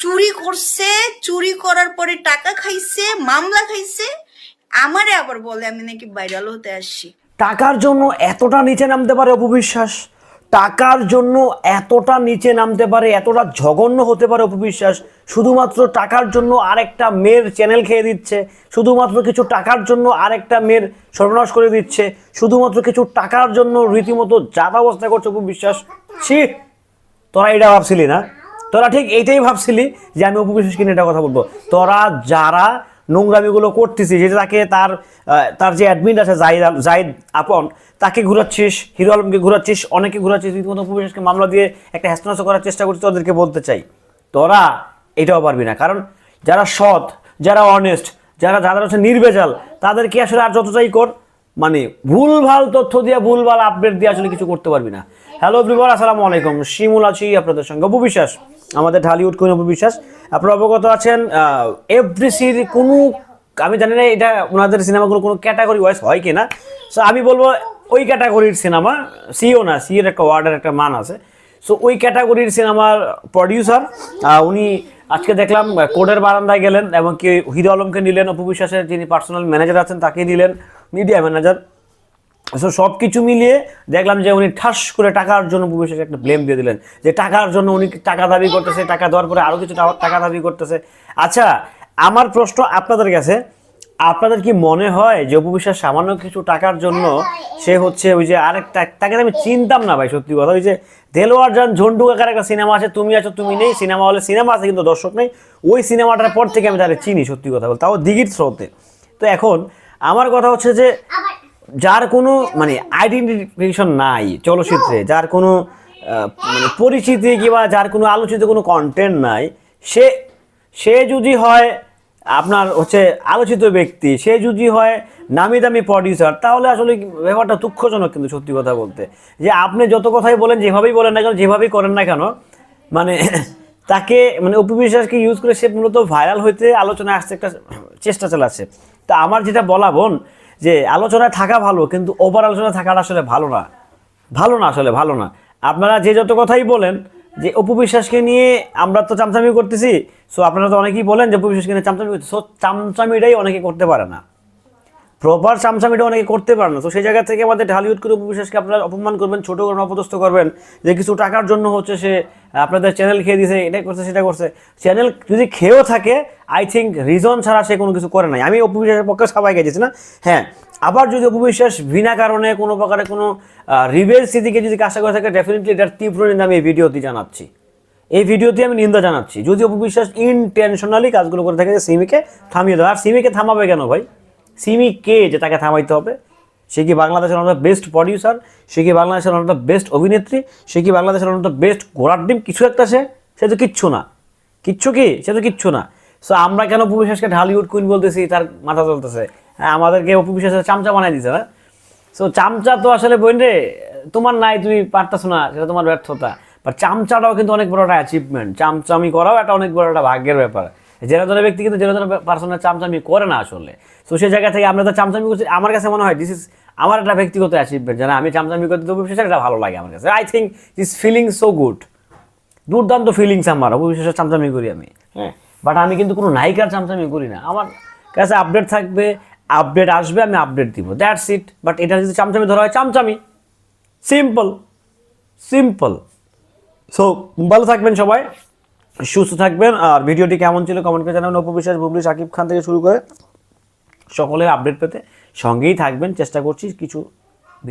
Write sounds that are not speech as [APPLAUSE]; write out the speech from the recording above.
চুরি করছে, চুরি করার পরে টাকা খাইছে, মামলা খাইছে, আমারে আবার বলে আমি নাকি ভাইরাল হতে আসছি। টাকার জন্য এতটা নিচে নামতে পারে অপবিশ্বাস টাকার জন্য এতটা নিচে নামতে পারে, এতটা জঘন্য হতে পারে অপবিশ্বাস শুধুমাত্র টাকার জন্য আরেকটা মেয়ের চ্যানেল খেয়ে দিচ্ছে, শুধুমাত্র কিছু টাকার জন্য আরেকটা মেয়ের সর্বনাশ করে দিচ্ছে, শুধুমাত্র কিছু টাকার জন্য রীতিমতো যাতা অবস্থা করছে অপবিশ্বাস ছি, তোরা এটা ভাবছিলি না? তোরা ঠিক এইটাই ভাবছিলি যে আমি অপবিশ্বাসকে নিয়ে এটা কথা বলব। তোরা যারা নোংরামিগুলো করতেছিস যে তাকে তার তার যে অ্যাডমিন আছে জাহিদ জাহিদ আপন, তাকে ঘুরাচ্ছিস, হিরো আলমকে ঘুরাচ্ছিস, অনেকে ঘুরাচ্ছিস রীতিমতো অপবিশ্বাসকে মামলা দিয়ে একটা হ্যাস্তান্তর করার চেষ্টা করছিস তোদেরকে বলতে চাই। তোরা এটাও পারবি না, কারণ যারা সৎ, যারা অনেস্ট যারা, যাদের হচ্ছে নির্বেজাল তাদেরকে আসলে আর যতটাই কর মানে ভুলভাল তথ্য দিয়ে, ভুলভাল আপডেট দিয়ে আসলে কিছু করতে পারবি না। হ্যালো এভরিওয়ান আসসালামু আলাইকুম। শিমুল আছি আপনাদের সঙ্গে। অপবিশ্বাস আমাদের ঢালিউড কোন অপবিশ্বাস। আপনারা অবগত আছেন এভরিসির কোনো, আমি জানি না এটা ওনাদের সিনেমাগুলো কোনো ক্যাটাগরি ওয়াইজ হয় কিনা। সো আমি বলব ওই ক্যাটাগরির সিনেমা সিও না সি এর একটা ওয়ার্ডের একটা মান আছে। সো ওই ক্যাটাগরির সিনেমার প্রডিউসার উনি আজকে দেখলাম কোর্টের বারান্দায় গেলেন এবং কি হিরো আলমকে নিলেন অপু বিশ্বাসের যিনি পার্সোনাল ম্যানেজার আছেন তাকে নিলেন মিডিয়া ম্যানেজার সো সব কিছু মিলিয়ে দেখলাম যে উনি ঠাস করে টাকার জন্য অপু একটা ব্লেম দিয়ে দিলেন। যে টাকার জন্য উনি টাকা দাবি করতেছে, টাকা দেওয়ার পরে আরও কিছু টাকা- দাবি করতেছে। আচ্ছা আমার প্রশ্ন আপনাদের কাছে, আপনাদের কি মনে হয় যে অপু বিশ্বাস সামান্য কিছু টাকার জন্য সে হচ্ছে ওই যে আরেকটা তাকে আমি চিনতাম না ভাই, সত্যি কথা। ওই যে দেলোয়ার জান ঝন্ডু কাকার একটা সিনেমা আছে, তুমি আছো, তুমি নেই। সিনেমা হলে সিনেমা আছে, কিন্তু দর্শক নেই। ওই সিনেমাটার পর থেকে আমি তাহলে চিনি, সত্যি কথা বলতে। তাও দিঘির স্রোতে। তো এখন, আমার কথা হচ্ছে যে যার কোনো মানে আইডেন্টিফিকেশন নাই চলচ্চিত্রে যার কোনো মানে পরিচিতি কিংবা যার কোনো আলোচিত কোনো কন্টেন্ট নাই সে সে যদি হয় আপনার হচ্ছে আলোচিত ব্যক্তি সে যদি হয় নামি দামি প্রডিউসার তাহলে আসলে ব্যাপারটা দুঃখজনক কিন্তু সত্যি কথা বলতে। যে আপনি যত কথাই বলেন যেভাবেই বলেন না কেন যেভাবেই করেন না কেন মানে [COUGHS] তাকে মানে অপু বিশ্বাসকে ইউজ করে সে মূলত ভাইরাল হইতে আলোচনায় আসতে একটা চেষ্টা চালাচ্ছে। তা আমার যেটা বলা বোন যে আলোচনায় থাকা ভালো, কিন্তু ওভার আলোচনায় থাকাটা আসলে ভালো না। ভালো না আসলে, ভালো না। আপনারা যে যত কথাই বলেন, যে অপবিশ্বাসকে নিয়ে আমরা তো চামচামি করতেছি সো আপনারা তো অনেকেই বলেন যে অপু বিশ্বাসকে নিয়ে চামচামি করতে সো চামচামিটাই অনেকে করতে পারে না। প্রপার চামচামিটা অনেকে করতে পারে না। তো সেই জায়গা থেকে আমাদের ঢালিউড করে বিশ্বাসকে আপনারা অপমান করবেন, ছোট করবেন অপদস্থ করবেন যে কিছু টাকার জন্য হচ্ছে সে আপনাদের চ্যানেল খেয়ে দিছে, এটা করছে, সেটা করছে। চ্যানেল যদি খেয়েও থাকে আই থিঙ্ক রিজন ছাড়া সে কোনো কিছু করে নাই। আমি অপু বিশ্বাসের পক্ষে সবাই গেছি না? হ্যাঁ আবার যদি অপু বিশ্বাস বিনা কারণে কোনো প্রকারে কোনো রিভেল স্মৃতিকে যদি কাজটা করে থাকে ডেফিনেটলি এটার তীব্র নিন্দা আমি এই ভিডিওতে জানাচ্ছি। এই ভিডিওতে আমি নিন্দা জানাচ্ছি। যদি অপু বিশ্বাস ইনটেনশনালি কাজগুলো করে থাকে, যে সিমিকে থামিয়ে দেওয়া আর সিমিকে থামাবে কেন ভাই? সিমি কে যে তাকে থামাইতে হবে? সে কি বাংলাদেশের অন্য বেস্ট প্রডিউসার সে কি বাংলাদেশের অন্য বেস্ট অভিনেত্রী? সে কি বাংলাদেশের অন্য বেস্ট ঘোড়ার ডিম? কিছু একটা সে সে তো কিচ্ছু না। কিচ্ছু কি? সে তো কিচ্ছু না। সো আমরা কেন অপু বিশ্বাসকে ঢালিউড কুইন বলতেছি? তার মাথা চলতেছে। হ্যাঁ আমাদেরকে অপু বিশ্বাসের চামচা বানাই দিছে না সো চামচা তো আসলে বোন রে, তোমার নাই, তুমি পারতেছো না, সেটা তোমার ব্যর্থতা। বাট চামচাটাও কিন্তু অনেক বড় একটা অ্যাচিভমেন্ট চামচামি করাও একটা অনেক বড় একটা ভাগ্যের ব্যাপার। জেলা ব্যক্তি কিন্তু জেলা পার্সোনাল চামচামি করে না আসলে। তো সেই জায়গা থেকে আমরা তো চামচামি করছি আমার কাছে মনে হয় দিস ইজ আমার একটা ব্যক্তিগত অ্যাচিভমেন্ট যেন আমি চামচামি করতে তবু বিশেষ এটা ভালো লাগে আমার কাছে। I think this feeling so good দুর্দান্ত ফিলিংস আমার অবিশ্বাসের চামচামি করি আমি। হ্যাঁ। বাট আমি কিন্তু কোনো নায়িকার চামচামি করি না। আমার কাছে আপডেট থাকবে আপডেট আসবে আমি আপডেট দিব। দ্যাটস ইট বাট এটা যদি চামচামি ধরা হয় চামচামি। সিম্পল সিম্পল সো ভালো থাকবেন সবাই। সুস্থ থাকবেন। আর ভিডিওটি কেমন ছিল কমেন্ট করে জানাবেন। অপবিশ্বাস বুবলি, সাকিব খান থেকে শুরু করে সকলের আপডেট পেতে সঙ্গেই থাকবেন। চেষ্টা করছি কিছু